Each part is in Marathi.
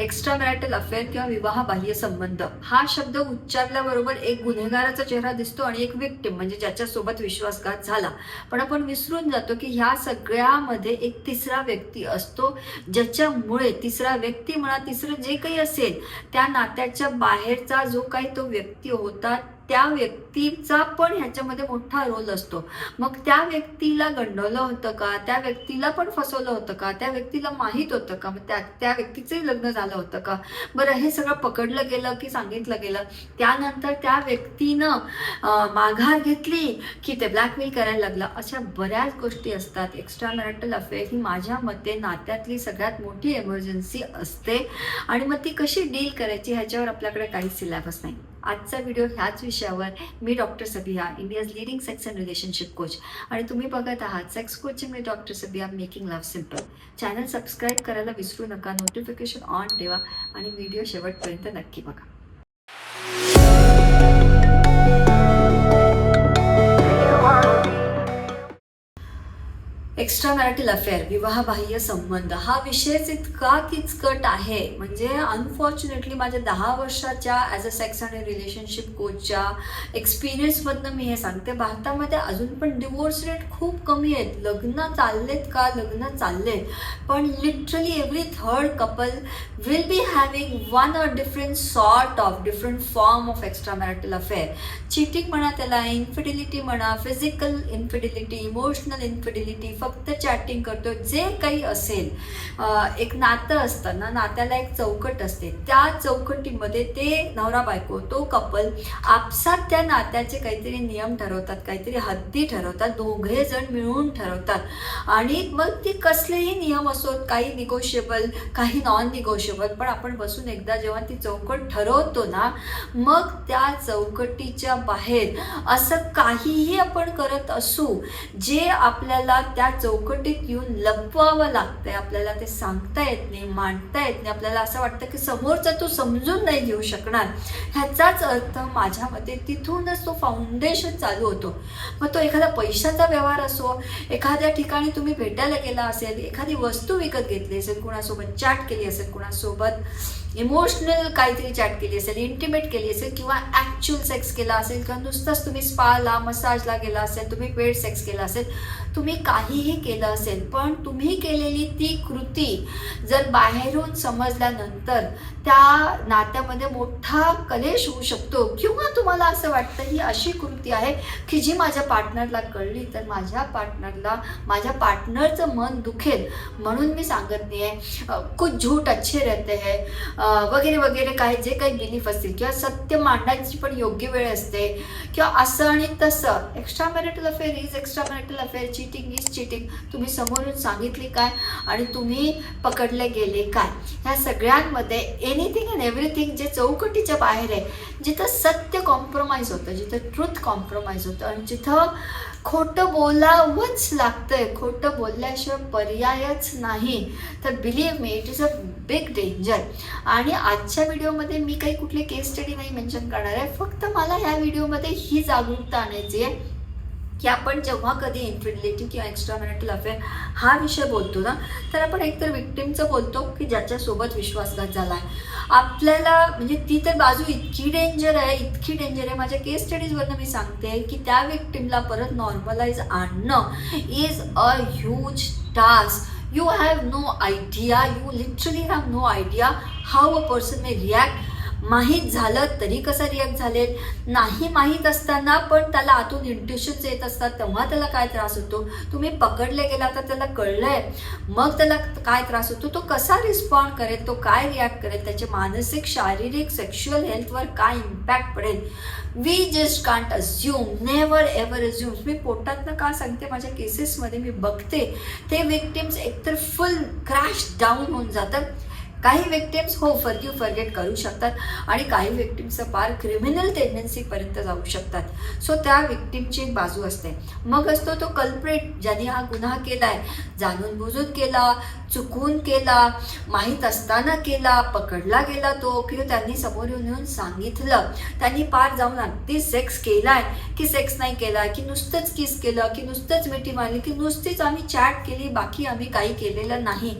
एक्स्ट्रा मॅरिटल अफेअर किंवा विवाहबाह्य संबंध. हा शब्द उच्चारल्याबरोबर एक गुन्हेगाराचा चेहरा दिसतो आणि एक विक्टिम म्हणजे ज्याच्यासोबत विश्वासघात झाला. पण आपण विसरून जातो की ह्या सगळ्यामध्ये एक तिसरा व्यक्ती असतो ज्याच्यामुळे तिसरा व्यक्ती म्हणा तिसरं जे काही असेल त्या नात्याच्या बाहेरचा जो काही तो व्यक्ती होता त्या व्यक्तीचा पण ह्याच्यामध्ये मोठा रोल असतो. मग त्या व्यक्तीला गंडवलं होतं का? त्या व्यक्तीला पण फसवलं होतं का? त्या व्यक्तीला माहीत होतं का? मग त्या त्या व्यक्तीचंही लग्न झालं होतं का? बरं हे सगळं पकडलं गेलं की सांगितलं गेलं. त्यानंतर त्या व्यक्तीनं माघार घेतली की ते ब्लॅकमेल करायला लागलं. अशा बऱ्याच गोष्टी असतात. एक्स्ट्रा मॅरिटल अफेअर ही माझ्या मते नात्यातली सगळ्यात मोठी एमर्जन्सी असते. आणि मग ती कशी डील करायची ह्याच्यावर आपल्याकडे काहीच सिलेबस नाही. आजचा व्हिडिओ ह्याच विषयावर मी doctor Sabiya India's leading sex and relationship coach आणि तुम्ही बघत आहात सेक्स कोचिंग मी doctor Sabiya making love simple channel subscribe करायला विसरू नका नोटिफिकेशन ऑन ठेवा आणि व्हिडिओ शेवटपर्यंत नक्की बघा. एक्स्ट्रा मॅरिटल अफेअर विवाहबाह्य संबंध हा विषयच इतका किचकट आहे. म्हणजे अनफॉर्च्युनेटली माझ्या दहा वर्षाच्या ॲज अ सेक्स आणि रिलेशनशिप कोचच्या एक्सपिरियन्समधनं मी हे सांगते. भारतामध्ये अजून पण डिवोर्स रेट खूप कमी आहेत. लग्न चाललेत का? लग्न चाललेत. पण literally every third couple will be having one a different sort of different form of extra marital affair cheating म्हणा त्याला इन्फिडिलिटी म्हणा फिजिकल इन्फिडिलिटी इमोशनल इन्फिडिलिटी फक्त चॅटिंग करतो जे काही असेल एक नातं असतं ना नात्याला एक चौकट असते. त्या चौकटीमध्ये ते नवरा बायको तो कपल आपसात त्या नात्याचे काहीतरी नियम ठरवतात काहीतरी हद्दी ठरवतात दोघे जण मिळून ठरवतात. आणि मग ते कसलेही नियम असोत काही निगोशिएबल काही नॉन निगोशिएबल पण आपण बसून एकदा जेव्हा ती चौकट ठरवतो ना मग त्या चौकटीच्या बाहेर असं काहीही आपण करत असू जे आपल्याला त्या चौकटीत येऊन लपवावं लागतंय. आपल्याला ते सांगता येत नाही मांडता येत नाही. आपल्याला असं वाटतं की समोरचा तो समजून नाही घेऊ शकणार. ह्याचाच अर्थ माझ्या मते तिथूनच तो फाउंडेशन चालू होतो. मग तो एखादा पैशाचा व्यवहार असो एखाद्या ठिकाणी तुम्ही भेटायला गेला असेल एखादी वस्तू विकत घेतली असेल कुणासोबत चॅट केली असेल कुणासोबत इमोशनल काहीतरी चॅट केली असेल इंटिमेट केली असेल किंवा ॲक्च्युअल सेक्स केला असेल किंवा नुसतंच तुम्ही स्पाला मसाजला गेला असेल तुम्ही पेड सेक्स केला असेल तुम्ही काहीही केलं असेल पण तुम्ही केलेली ती कृती जर बाहेरून समजल्यानंतर त्या नात्यामध्ये मोठा कलेश होऊ शकतो किंवा तुम्हाला असं वाटतं ही अशी कृती आहे की जी माझ्या पार्टनरला कळली तर माझ्या पार्टनरला माझ्या पार्टनरचं मन दुखेल. म्हणून मी सांगत नाही आहे कुछ झूठ अच्छे रहते हैं वगैरे वगैरे काही जे काही बिलीफ असतील किंवा सत्य मांडायची पण योग्य वेळ असते किंवा असं आणि तसं. Extra marital affair is extra marital affair cheating is cheating तुम्ही समोरून सांगितली काय आणि तुम्ही पकडले गेले काय? ह्या सगळ्यांमध्ये एनिथिंग अँड एव्हरीथिंग जे चौकटीच्या बाहेर आहे जिथं सत्य कॉम्प्रोमाइज होतं जिथं ट्रूथ कॉम्प्रोमाइज होतं आणि जिथं खोटं बोलावंच लागतंय. खोटं बोलल्याशिवाय पर्यायच नाही. तर believe me it is a big danger आणि आजच्या व्हिडिओमध्ये मी काही कुठली केस स्टडी नाही मेन्शन करणार आहे. फक्त मला ह्या व्हिडिओमध्ये ही जागरूकता आणायची आहे. की आपण जेव्हा कधी इन्फिडिलिटी किंवा एक्स्ट्रा मॅरिटल अफेअर हा विषय बोलतो ना तर आपण एकतर विक्टिमचं बोलतो की ज्याच्यासोबत विश्वासघात झाला आहे आपल्याला म्हणजे ती तर बाजू इतकी डेंजर आहे इतकी डेंजर आहे. माझ्या केस स्टडीजवरनं मी सांगते की त्या विक्टिमला परत नॉर्मलाइज आणणं is a huge task you have no idea you literally have no idea how a person may react माहीत झालं तरी कसं रिॲक्ट झाले? नाही माहीत असताना पण त्याला आतून इंट्युशन्स येत असतात तेव्हा त्याला काय त्रास होतो? तुम्ही पकडले गेला तर त्याला कळलंय. मग त्याला काय त्रास होतो? तो कसा रिस्पॉन्ड करेल? तो काय रिॲक्ट करेल? त्याचे मानसिक शारीरिक सेक्शुअल हेल्थवर काय इम्पॅक्ट पडेल? We just can't assume never ever assume मी पोटातनं का सांगते? माझ्या केसेसमध्ये मी बघते. ते विक्टिम्स एकतर फुल क्रॅश डाऊन होऊन जातात. काही विक्टिम्स हो फर्ग्यू फर्गेट करू शकतात आणि काही विक्टिम्सचं पार क्रिमिनल टेंडन्सीपर्यंत जाऊ शकतात. सो त्या विक्टिमची एक बाजू असते. मग असतो तो कल्प्रेट ज्याने हा गुन्हा केला आहे जाणून बुजून केला चुकून केला माहीत असताना केला पकडला गेला तो किंवा त्यांनी समोर येऊन येऊन सांगितलं. त्यांनी पार जाऊन अगदी सेक्स केला आहे की सेक्स नाही केला की नुसतंच किस केलं की नुसतंच मिठी मारली की नुसतीच आम्ही चॅट केली बाकी आम्ही काही केलेलं नाही.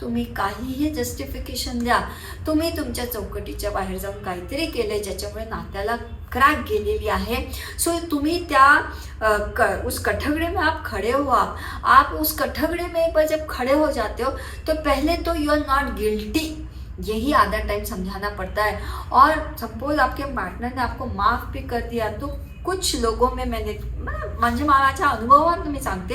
तुम्ही काहीही जस्टिफिकेशन द्या तुम्ही तुमच्या चौकटीच्या बाहेर जाऊन काहीतरी केलं ज्याच्यामुळे नात्याला क्रॅक गेलेली आहे. सो तुम्ही त्या क, उस कठगड़े में आप खड़े हो आप. आप उस कठगड़े में एक बार जब खड़े हो जाते हो तो पहले तो यू आर नॉट गिल्टी यही आधा टाइम समझाना पड़ता है. और सपोज़ आपके पार्टनर ने आपको माफ़ भी कर दिया तो कुछ लोगों में मैंने म्हणजे माझ्या अनुभवात मी सांगते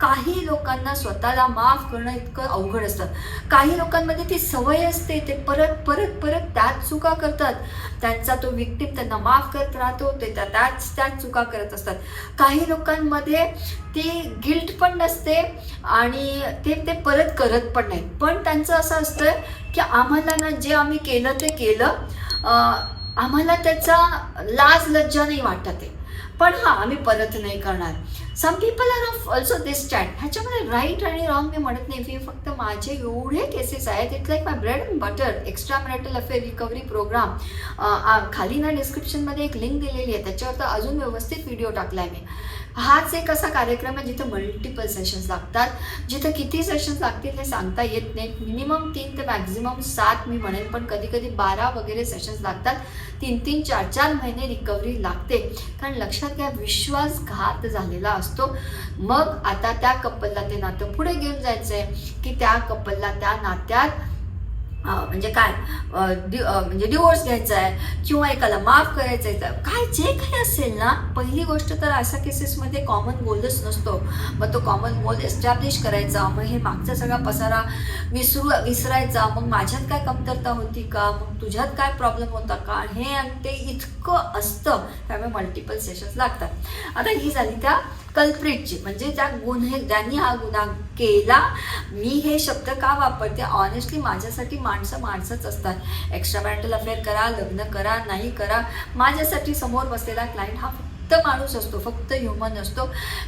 काही लोकांना स्वतःला माफ करणं इतकं अवघड असतं. काही लोकांमध्ये ती सवय असते ते परत परत परत त्याच चुका करतात. त्यांचा तो विक्टिम त्यांना माफ करत राहतो ते त्या त्याच त्याच चुका करत असतात. काही लोकांमध्ये ती गिल्ट पण नसते आणि ते ते परत करत पण नाही पण त्यांचं असं असतं की आम्हाला ना जे आम्ही केलं ते केलं. आम्हाला त्याचा लाज लज्जा नाही वाटत आहे. पण हां आम्ही परत नाही करणार. Some people are off also this chat ह्याच्यामध्ये राईट आणि रॉंग मी म्हणत नाही. मी फक्त माझे एवढे केसेस आहेत. It's like my bread and butter extra marital affair recovery programme खाली ना डिस्क्रिप्शनमध्ये एक लिंक दिलेली आहे. त्याच्यावर तर अजून व्यवस्थित व्हिडिओ टाकला आहे मी. हाच एक असा कार्यक्रम आहे जिथं मल्टिपल सेशन्स लागतात. जिथं किती सेशन्स लागतील हे सांगता येत नाहीत मिनिमम तीन ते मॅक्झिमम सात मी म्हणेन पण कधी कधी बारा वगैरे सेशन्स लागतात. तीन तीन चार चार महिने रिकव्हरी लागते. कारण लक्षात घ्या विश्वासघात झालेला असतो. मग आता त्या कपलला ते नातं पुढे घेऊन जायचं आहे की त्या कपलला त्या नात्यात म्हणजे काय? डि- म्हणजे डिवोर्स घ्यायचा आहे किंवा एकाला माफ करायचं आहे तर काय जे काही असेल ना पहिली गोष्ट तर अशा केसेसमध्ये कॉमन गोलच नसतो. मग तो कॉमन गोल एस्टॅब्लिश करायचा. मग हे मागचा सगळा पसारा विसरू विसरायचा. मग माझ्यात काय कमतरता होती का? मग तुझ्यात काय प्रॉब्लेम होता का? हे आणि ते इतकं इतकं असतं. त्यामुळे मल्टिपल सेशन्स लागतात. आता ही झाली त्या कल्प्रिटची म्हणजे त्या गुन्हे ज्यांनी हा गुन्हा केला मी हे शब्द का वापरते? ऑनेस्टली माझ्यासाठी माणसं माणसंच असतात. एक्स्ट्रा मॅरिटल अफेअर करा लग्न करा नाही करा. माझ्यासाठी समोर बसलेला क्लायंट हा फक्त माणूस असतो फक्त ह्युमन असतो.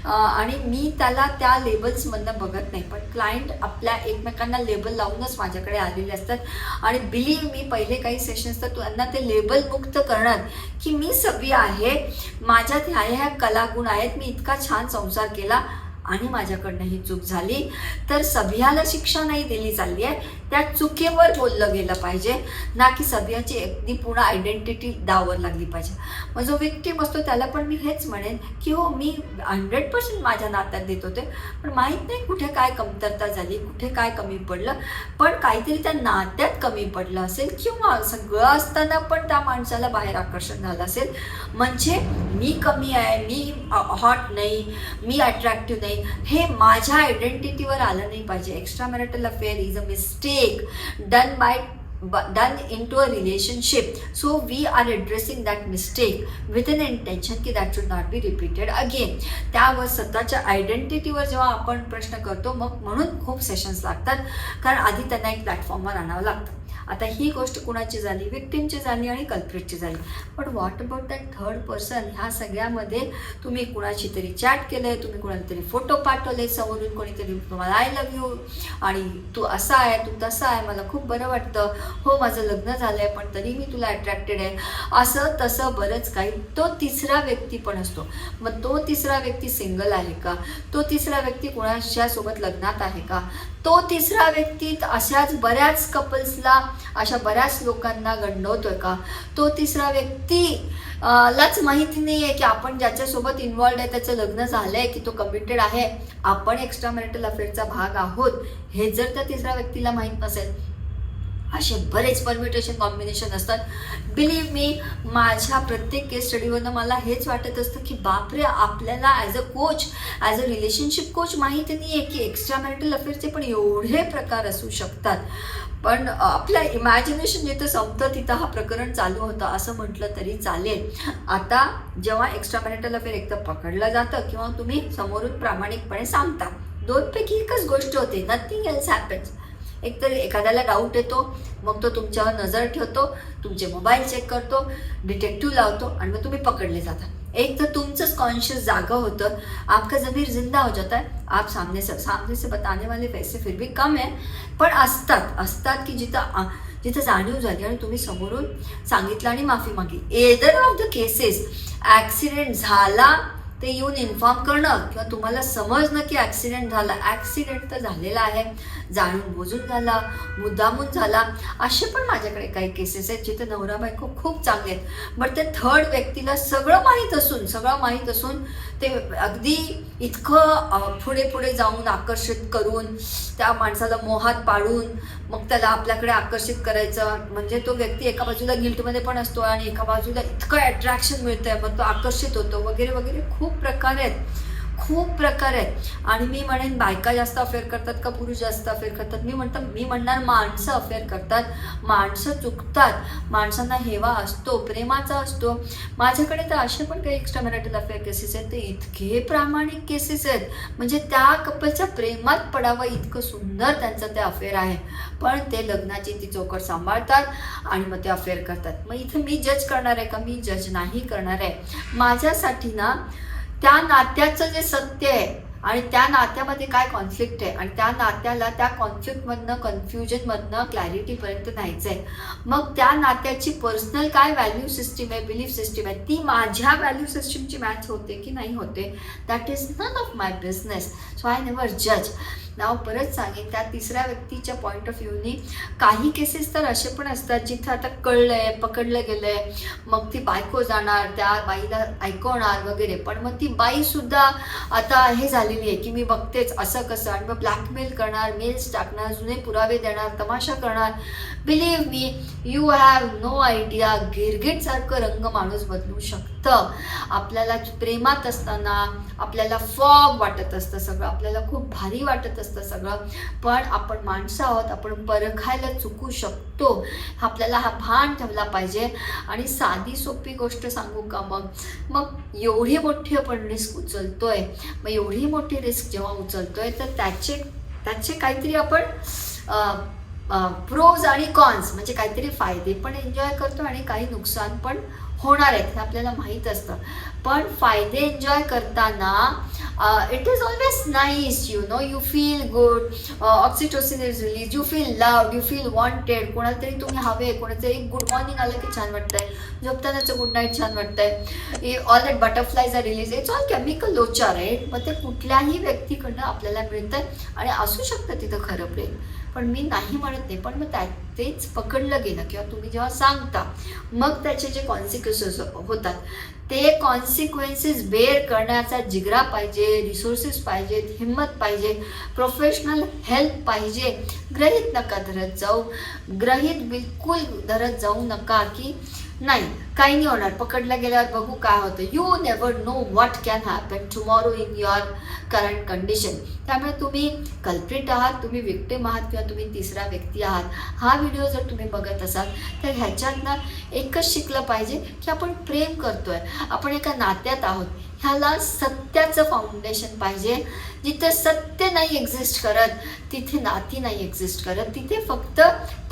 आणि मी त्याला त्या लेबल्समधनं बघत नाही. पण क्लायंट आपल्या एकमेकांना लेबल लावूनच माझ्याकडे आलेले असतात. आणि बिलीव मी पहिले काही सेशन्स तर त्यांना ते लेबल मुक्त करणार की मी सगळी आहे माझ्यात ह्या ह्या कलागुण आहेत मी इतका छान संसार केला आणि माझ्याकडनं ही चूक झाली. तर सभ्याला शिक्षा नाही दिली चालली आहे. त्या चुकीवर बोललं गेलं पाहिजे ना की सभ्याची अगदी पूर्ण आयडेंटिटी डावर लागली पाहिजे. मग जो विक्टीम असतो त्याला पण मी हेच म्हणेन की हो मी हंड्रेड पर्सेंट माझ्या नात्यात देत होते पण माहीत नाही कुठे काय कमतरता झाली कुठे काय कमी पडलं पण काहीतरी त्या नात्यात कमी पडलं असेल किंवा सगळं असताना पण त्या माणसाला बाहेर आकर्षण झालं असेल. म्हणजे मी कमी आहे मी हॉट नाही मी अट्रॅक्टिव्ह नाही हे माझ्या आयडेंटिटीवर आलं नाही पाहिजे. Extra marital affair is a mistake mistake done by done into a relationship so we are addressing that mistake with an intention की that should not be repeated again त्यावर स्वतःच्या आयडेंटिटीवर जेव्हा आपण प्रश्न करतो मग म्हणून खूप सेशन्स लागतात कारण आधी त्यांना एक प्लॅटफॉर्मवर आणावं लागतं आता ही गोष्ट कुणाची झाली? विक्टिमची झाली आणि कल्प्रिटची झाली. पण what about that third person ह्या सगळ्यामध्ये तुम्ही कुणाशी तरी चॅट केलं आहे तुम्ही कुणाला तरी फोटो पाठवले समोरून कोणीतरी तुम्हाला आय लव्ह यू आणि तू असा आहे तू तसा आहे मला खूप बरं वाटतं. हो माझं लग्न झालं आहे पण तरी मी तुला अट्रॅक्टेड आहे. असं तसं बरंच काही. तो तिसरा व्यक्ती पण असतो. मग तो तिसरा व्यक्ती सिंगल आहे का? तो तिसरा व्यक्ती कुणाच्या सोबत लग्नात आहे का? तो तिसरा व्यक्ती अशाच बऱ्याच कपल्सला अशा बऱ्याच लोकांना गंडवतोय का? तो तिसरा व्यक्ती लाच माहिती नाही आहे की आपण ज्याच्यासोबत इन्वॉल्ड आहे त्याचं लग्न झालं आहे की तो कमिटेड आहे आपण एक्स्ट्रा मॅरिटल अफेअरचा भाग आहोत. हे जर त्या तिसऱ्या व्यक्तीला माहीत नसेल असे बरेच परम्युटेशन कॉम्बिनेशन असतात. बिलीव्ह मी माझ्या प्रत्येक केस स्टडीवरनं मला हेच वाटत असतं की बापरे आपल्याला as a coach as a relationship coach माहिती नाही आहे की एक्स्ट्रा मॅरिटल अफेअरचे पण एवढे प्रकार असू शकतात. पण आपल्या इमॅजिनेशन जिथं संपतं तिथं हा प्रकरण चालू होतं असं म्हटलं तरी चालेल. आता जेव्हा एक्स्ट्रा मॅरिटल अफेअर एकतर पकडलं जातं किंवा तुम्ही समोरून प्रामाणिकपणे सांगता दोनपैकी एकच गोष्ट होते नथिंग एल्स हॅपन्स एकतर एखाद्याला डाऊट येतो मग तो तुमच्यावर नजर ठेवतो तुमचे मोबाईल चेक करतो डिटेक्टिव्ह लावतो आणि मग तुम्ही पकडले जाता. एक तर तुमचंच कॉन्शियस जागा होतं. आपका जमीर जिंदा हो जाता है. आप सामने से सामने से बताने वाले पैसे फिर भी कम है पण असतात असतात की जिथं आ- जिथं जाणीव झाली आणि तुम्ही समोरून सांगितलं आणि माफी मागली. Either of the cases accident झाला ते येऊन इन्फॉर्म करणं किंवा तुम्हाला समजणं की ॲक्सिडेंट झाला. ॲक्सिडेंट तर झालेला आहे. जाणून बुजून झाला मुद्दामून झाला. असे पण माझ्याकडे काही केसेस आहेत जिथे नवरा बायको खूप चांगले आहेत. बट ते थर्ड व्यक्तीला सगळं माहीत असून सगळं माहीत असून ते अगदी इतकं पुढे पुढे जाऊन आकर्षित करून त्या माणसाला मोहात पाडून मग त्याला आपल्याकडे आकर्षित करायचं. म्हणजे तो व्यक्ती एका बाजूला गिल्टमध्ये पण असतो आणि एका बाजूला इतकं अट्रॅक्शन मिळतंय. मग तो आकर्षित होतो. वगैरे वगैरे खूप प्रकार आहेत. खूप प्रकार आहेत. आणि मी म्हणेन बायका जास्त अफेअर करतात का पुरुष जास्त अफेअर करतात? मी म्हणतो मी म्हणणार माणसं अफेअर करतात. माणसं चुकतात. माणसांना हेवा असतो प्रेमाचा असतो. माझ्याकडे तर असे पण काही एक्स्ट्रा मॅरिटल अफेअर केसेस आहेत. ते इतके प्रामाणिक केसेस आहेत. म्हणजे त्या कपलच्या प्रेमात पडावं इतकं सुंदर त्यांचं ते अफेअर आहे. पण ते लग्नाची ती चौकट सांभाळतात आणि मग ते अफेअर करतात. मग इथे मी जज करणार आहे का? मी जज नाही करणार आहे. माझ्यासाठी ना त्या नात्याचं जे सत्य आहे आणि त्या नात्यामध्ये काय कॉन्फ्लिक्ट आहे आणि त्या नात्याला त्या कॉन्फ्लिक्टमधनं कन्फ्युजनमधनं क्लॅरिटीपर्यंत न्यायचं आहे. मग त्या नात्याची पर्सनल काय व्हॅल्यू सिस्टीम आहे बिलीफ सिस्टीम आहे ती माझ्या व्हॅल्यू सिस्टीमची मॅच होते की नाही होते? That is none of my business so I never जज नाव परत सांगेन. त्या तिसऱ्या व्यक्तीच्या पॉईंट ऑफ व्ह्यूनी काही केसेस तर असे पण असतात जिथं आता कळलं आहे पकडलं गेलं आहे मग ती बायको जाणार त्या बाईला ऐकवणार वगैरे. पण मग ती बाईसुद्धा आता हे झालेली आहे की मी बघतेच असं कसं. आणि मग ब्लॅकमेल करणार मेल्स टाकणार जुने पुरावे देणार तमाशा करणार. Believe me you have no idea गिरगिटसारखं रंग माणूस बदलू शकतं. आपल्याला प्रेमात असताना आपल्याला फॉग वाटत असतं सगळं. आपल्याला खूप भारी वाटत असतं सगळं. पण आपण माणसं आहोत आपण परखायला चुकू शकतो. आपल्याला हा भान ठेवला पाहिजे. आणि साधी सोपी गोष्ट सांगू का मग? मग एवढी मोठी आपण रिस्क उचलतोय. मग एवढी मोठी रिस्क जेव्हा उचलतोय तर त्याचे त्याचे काहीतरी आपण प्रोज आणि कॉन्स म्हणजे काहीतरी फायदे पण एन्जॉय करतो आणि काही नुकसान पण होणार आहेत हे आपल्याला माहीत असतं. पण फायदे एन्जॉय करताना it is always nice you know you feel good oxytocin is release you feel love you feel wanted कोणाला तरी तुम्ही हवे कोणाचं एक गुड मॉर्निंग आलं की छान वाटतंय. झोपतानाचं गुड नाईट छान वाटतंय. All that butterflies are release it's all chemical लोचार आहे मग ते कुठल्याही व्यक्तीकडनं आपल्याला मिळतं आणि असू शकतं तिथं खरं प्रेम. पण मी नाही म्हणत नाही पण मग त्या तेच पकडलं गेलं किंवा तुम्ही जेव्हा सांगता मग त्याचे जे कॉन्सिक्वेन्सेस होतात. ते कॉन्सिक्वेन्सेस बेअर करण्याचा जिगरा पाहिजे रिसोर्सेस पाहिजेत हिंमत पाहिजे प्रोफेशनल हेल्प पाहिजे. ग्रहित नका धरत जाऊ. ग्रहित बिलकुल धरत जाऊ नका की नाही काही नाही होणार. पकडलं गेल्यावर बघू काय होतं. You never know what can happen tomorrow in your current condition त्यामुळे तुम्ही कल्प्रिट आहात तुम्ही विक्टिम आहात किंवा तुम्ही तिसरा व्यक्ती आहात. हा व्हिडिओ जर तुम्ही बघत असाल तर ह्याच्यातनं एकच शिकलं पाहिजे की आपण प्रेम करतोय. आपण एका नात्यात आहोत. ह्याला सत्याचं फाउंडेशन पाहिजे. जिथे सत्य नाही एक्झिस्ट करत तिथे नाती नाही एक्झिस्ट करत. तिथे फक्त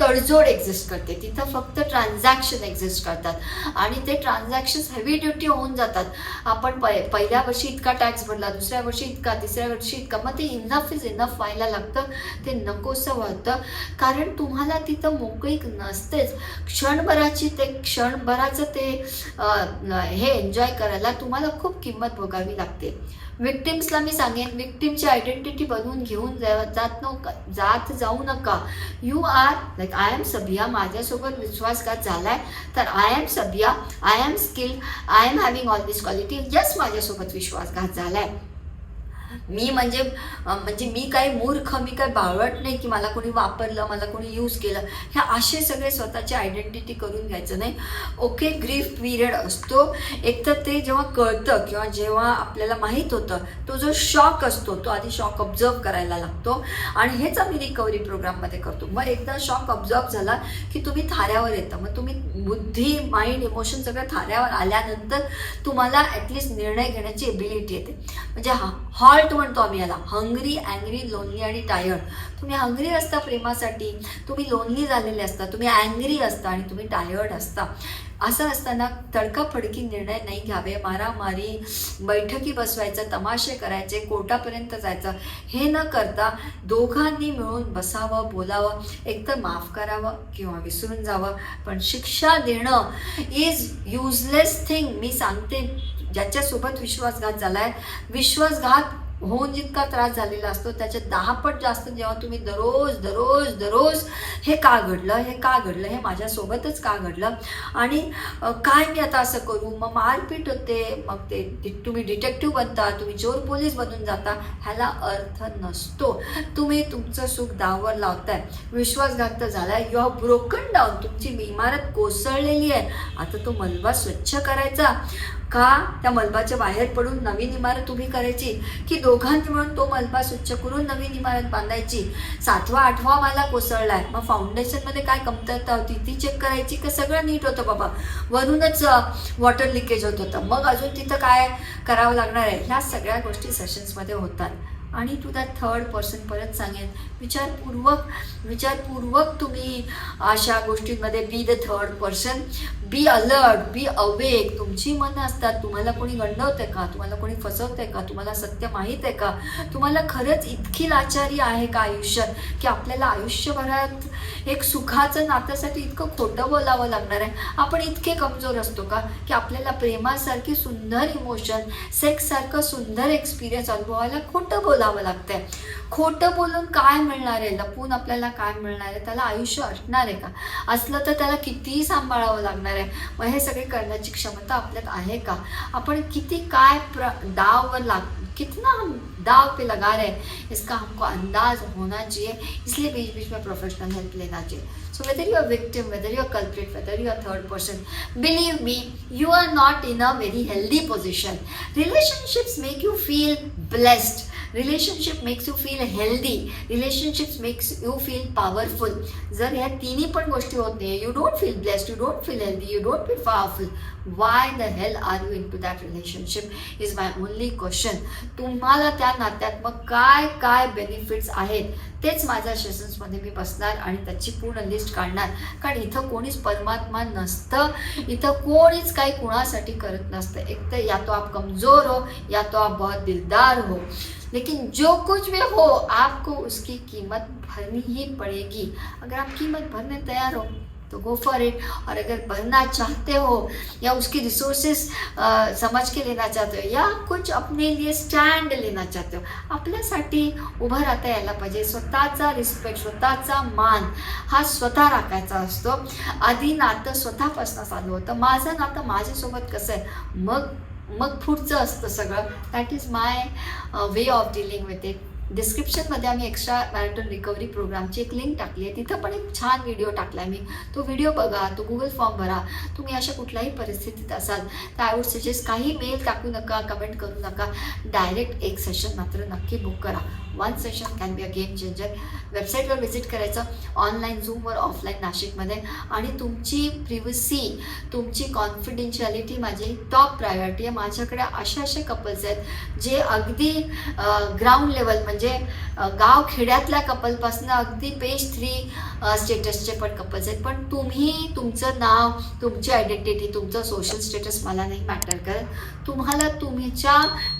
तडजोड एक्झिस्ट करते. तिथं फक्त ट्रान्झॅक्शन एक्झिस्ट करतात. आणि ते ट्रान्झॅक्शन्स हेवी ड्युटी होऊन जातात. आपण पै पहिल्या वर्षी इतका टॅक्स भरला दुसऱ्या वर्षी इतका तिसऱ्या वर्षी इतका. मग ते इनफ इज इनफ व्हायला लागतं. ते नकोसं वाटतं कारण तुम्हाला तिथं मोकळीक नसतेच. क्षणभराची ते क्षणभराचं ते हे एन्जॉय करायला तुम्हाला खूप किंमत भोगावी लागते. विक्टिम्सला मी सांगेन विक्टिमची आयडेंटिटी बनवून घेऊन जा जात नका जात जाऊ नका. You are like I M सभ्या माझ्यासोबत विश्वासघात झालाय. तर I M सभ्या I am skilled I am having all this quality yes माझ्यासोबत विश्वासघात झालाय. मी म्हणजे म्हणजे मी काही मूर्ख मी काही बावळट नाही की मला कोणी वापरलं मला कोणी यूज केलं. ह्या असे सगळे स्वतःची आयडेंटिटी करून घ्यायचं नाही. ओके ग्रीफ पिरियड असतो. एक तर ते जेव्हा कळतं किंवा जेव्हा आपल्याला माहीत होतं तो जो शॉक असतो तो आधी शॉक ऑब्झर्व करायला लागतो. आणि हेच आम्ही रिकव्हरी प्रोग्राममध्ये करतो. मग एकदा शॉक ऑब्झर्व झाला की तुम्ही थाऱ्यावर येतं. मग तुम्ही बुद्धी माइंड इमोशन सगळं थाऱ्यावर आल्यानंतर तुम्हाला ॲटलिस्ट निर्णय घेण्याची एबिलिटी येते. म्हणजे हा हॉल्ट म्हणतो आम्ही याला. हंग्री अँग्री लोनली आणि टायर्ड तुम्ही हंग्री असता प्रेमासाठी तुम्ही लोनली झालेले असता तुम्ही अँग्री असता आणि तुम्ही टायर्ड असता. असं असताना तडकाफडकी निर्णय नाही घ्यावे. मारामारी बैठकी बसवायचं तमाशे करायचे कोर्टापर्यंत जायचं हे न करता दोघांनी मिळून बसावं बोलावं एकतर माफ करावं किंवा विसरून जावं. पण शिक्षा देणं इज युजलेस थिंग मी सांगते ज्याच्यासोबत विश्वासघात झाला आहे विश्वासघात होऊन जितका त्रास झालेला असतो त्याच्या दहापट जास्त जेव्हा तुम्ही दररोज दररोज दररोज हे का घडलं हे का घडलं हे माझ्यासोबतच का घडलं? आणि काय मी आता असं करू? मग मारपीट होते मग ते तुम्ही डिटेक्टिव्ह बनता तुम्ही चोर पोलीस बनून जाता ह्याला अर्थ नसतो. तुम्ही तुमचं सुख दावर लावताय. विश्वासघात तर झालाय. यू हॅव ब्रोकन डाऊन तुमची इमारत कोसळलेली आहे. आता तो मलबा स्वच्छ करायचा. का त्या मलबाच्या बाहेर पडून नवीन इमारत उभी करायची? की दोघांनी मिळून तो मलबा स्वच्छ करून नवीन इमारत बांधायची? सातवा आठवा मला कोसळलाय. मग फाउंडेशनमध्ये काय कमतरता होती ती चेक करायची का सगळं नीट होतं बाबा? वरूनच वॉटर लिकेज होत होतं. मग अजून तिथं काय करावं लागणार आहे? ह्या सगळ्या गोष्टी सेशन्समध्ये होतात. आणि तू दॅट थर्ड पर्सन परत सांगेन. विचारपूर्वक विचारपूर्वक तुम्ही अशा गोष्टींमध्ये be the third person be alert be awake तुमची मनं असतात. तुम्हाला कोणी गंडवतंय का? तुम्हाला कोणी फसवतंय का? तुम्हाला सत्य माहीत आहे का? तुम्हाला खरंच इतकी लाचारी आहे का आयुष्यात? की आपल्याला आयुष्यभरात एक सुखाचं नात्यासाठी इतकं खोटं बोलावं लागणार आहे? आपण इतके कमजोर असतो का? की आपल्याला प्रेमासारखी सुंदर इमोशन सेक्ससारखं सुंदर एक्सपिरियन्स अनुभवायला खोटं बोलावं लागतंय. खोटं बोलून काय मिळणार आहे? लपून आपल्याला काय मिळणार आहे? त्याला आयुष्य असणार आहे का? असलं तर त्याला कितीही सांभाळावं लागणार आहे. मग हे सगळे करण्याची क्षमता आपल्यात आहे का? आपण किती काय प्र डाववर लाग कितना हम दाव पे लगा रहे हैं? इसका हमको अंदाज होना चाहिए. इसलिए बीच बीच में प्रोफेशनल हेल्प लेना चाहिए. So whether you are victim whether you are culprit whether you are third person believe me you are not in a very healthy position relationships make you feel blessed relationship makes you feel healthy relationships makes you feel powerful जर ह्या तिन्ही पण गोष्टी होत नाही you don't feel blessed you don't feel healthy you don't feel powerful Y the hell are you into that relationship is my only question तुम्हाला त्या नात्यात मग काय काय बेनिफिट्स आहेत? तेच माझ्या सेशन्समध्ये मी बसणार आणि त्याची पूर्ण लिस्ट काढणार. कारण इथं कोणीच परमात्मा नसतं. इथं कोणीच काही कुणासाठी करत नसतं. एक तर या तो आप कमजोर हो या तो आप बहुत दिलदार हो. लेकिन जो कुछ भी हो आपको उसकी कीमत भरनी ही पड़ेगी. अगर आप कीमत भरने तैयार हो तो गो फॉर इट और अगर बनना चाहते हो या उसकी रिसोर्सेस समझ के लेना चाहते हो या कुछ अपने लिए स्टँड लेना चाहते हो आपल्यासाठी उभं राहता यायला पाहिजे. स्वतःचा रिस्पेक्ट स्वतःचा मान हा स्वतः राखायचा असतो. आधी नातं स्वतःपासून चालू होतं. माझं नातं माझ्यासोबत कसं आहे? मग मग पुढचं असतं सगळं. That is my way of dealing with it डिस्क्रिप्शनमध्ये आम्ही एक्स्ट्रा मॅरेटन रिकव्हरी प्रोग्रामची एक लिंक टाकली आहे. तिथं पण एक छान व्हिडिओ टाकला आहे मी. तो व्हिडिओ बघा तो गुगल फॉर्म भरा. तुम्ही अशा कुठल्याही परिस्थितीत असाल तर आय वुड सजेस्ट काही मेल टाकू नका कमेंट करू नका. डायरेक्ट एक सेशन मात्र नक्की बुक करा. One session can be a game changer वेबसाईटवर व्हिजिट करायचं. ऑनलाईन झूमवर ऑफलाईन नाशिकमध्ये. आणि तुमची प्रिव्हसी तुमची कॉन्फिडेन्शियालिटी माझी टॉप प्रायोरिटी आहे. माझ्याकडे असे असे कपल्स आहेत जे अगदी ग्राउंड लेवल म्हणजे गाव खेड्यातल्या कपलपासून अगदी पेज थ्री स्टेटसचे पण कपल्स आहेत. पण तुम्ही तुमचं नाव तुमची आयडेंटिटी तुमचं सोशल स्टेटस मला नाही मॅटर करत. तुम्हाला तुमच्या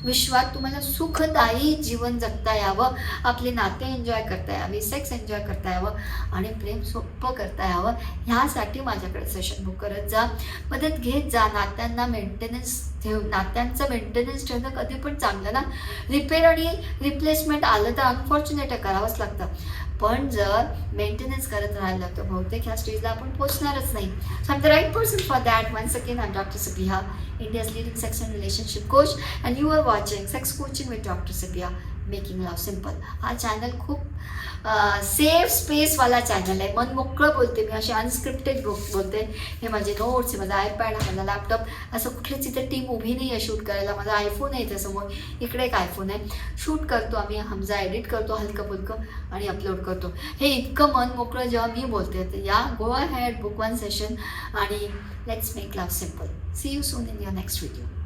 विश्वात तुम्हाला सुखदायी जीवन जगता यावं. आपले नाते एन्जॉय करता यावे सेक्स एन्जॉय करता यावं आणि प्रेम सोपं करता यावं ह्यासाठी माझ्याकडे सेशन बुक करत जा. मदत घेत जा. नात्यांना मेंटेनन्स ठेव नात्यांचं मेंटेनन्स ठेवणं कधी पण चांगलं ना. रिपेअर आणि रिप्लेसमेंट आलं तर अनफॉर्च्युनेट करावंच लागतं. पण जर मेंटेनन्स करत राहायला तर बहुतेक ह्या स्टेजला आपण पोहोचणारच नाही. सो आम the right person for that once again I doctor Sabiha India's leading sex and relationship coach and you are watching sex coaching with doctor Sabiya making love simple हा चॅनल खूप सेफ स्पेसवाला चॅनल आहे. मन मोकळं बोलते. मी असे अनस्क्रिप्टेड बुक बोलते. हे माझे नोट्स आहे माझा आयपॅड आहे माझा लॅपटॉप असं कुठलीच इथे टीम उभी नाही आहे शूट करायला. माझा आयफोन आहे त्यासमोर. इकडे एक आयफोन आहे. शूट करतो आम्ही. हमजा एडिट करतो हलकं फुलकं आणि अपलोड करतो. हे इतकं मन मोकळं जेव्हा मी बोलते तर या गो हॅड बुक वन सेशन आणि let's make love simple C you soon in your next video